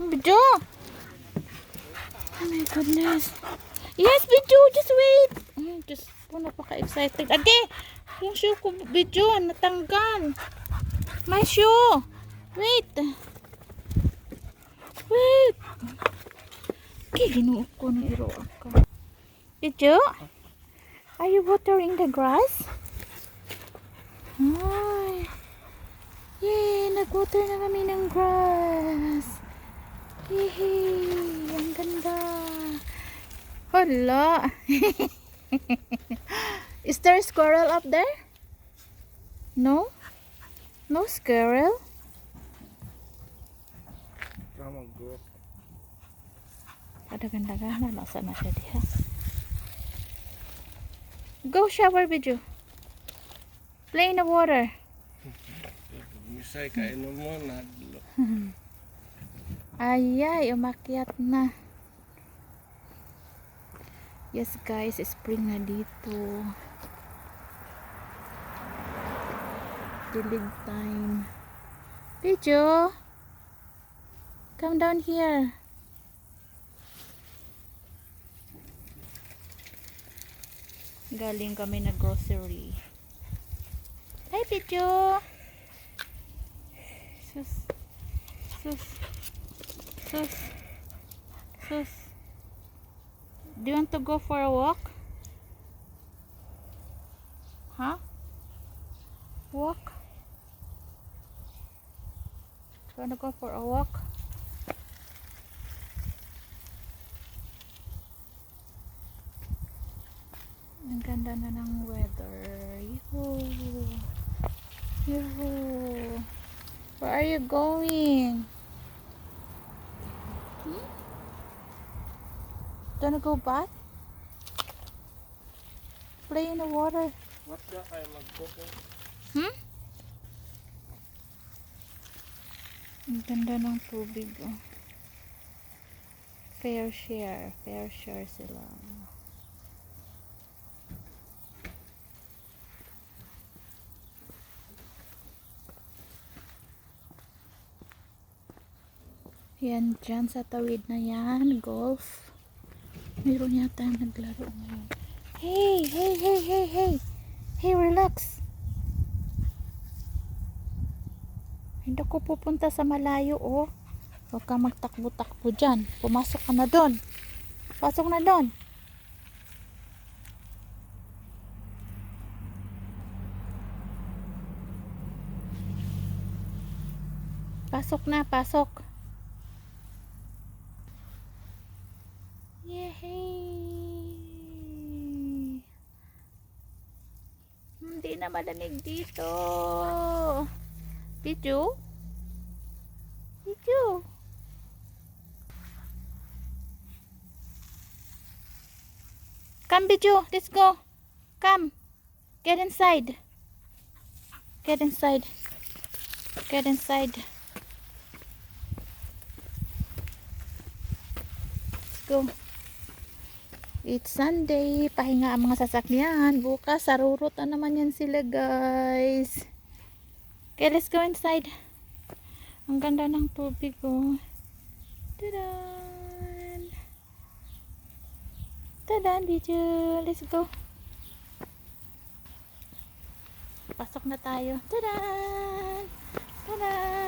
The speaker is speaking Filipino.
Bidyo! Oh my goodness. Yes, Bidyo! Just wait! Mm, just po, napaka-excited. Ate! Yung shoe ko, Bidyo, natanggal. My shoe! Wait! Wait! Okay, ginuot ko na iro ako. Bidyo? Are you watering the grass? Ay. Yay! Nag-water na kami ng grass. Yay! Ang ganda. Hala. Is there a squirrel up there? No? No squirrel? Come on, go. Kadagan-dagan na. Nasa na siya diha. Go shower video. Play in the water. Misay ka inom mo na. Ayay, umakyat na. Yes guys, spring na dito. Dilig time. Pijo! Come down here. Galing kami na grocery. Hi, Pijo! Sus. Sus. Sus. Sus. Do you want to go for a walk? Huh? Walk? Wanna go for a walk? Ang ganda na ng weather. Yoo. Yoo. Where are you going? Gonna go back? Play in the water. What ka kayo mag-cooking? Hmm? Ang ganda ng tubig. Oh. Fair share. Fair share sila. Yan, dyan sa tawid na yan. Golf. Meron yata naglaro ngayon. Hey, hey, hey, hey, hey. Hey, relax. Hindi ko pupunta sa malayo, oh. Huwag ka magtakbo-takbo dyan. Pumasok ka na doon. Pasok na doon. Pasok na, pasok. Yehey! Hindi na malamig dito. Pichu? Pichu? Come, Pichu. Let's go. Come. Get inside. Get inside. Get inside. Let's go. It's Sunday. Pahinga ang mga sasakyan. Bukas, sarurot na naman yan sila, guys. Okay, let's go inside. Ang ganda ng tubig, oh. Tadan! Tadan, video. Let's go. Pasok na tayo. Tadan! Tadan!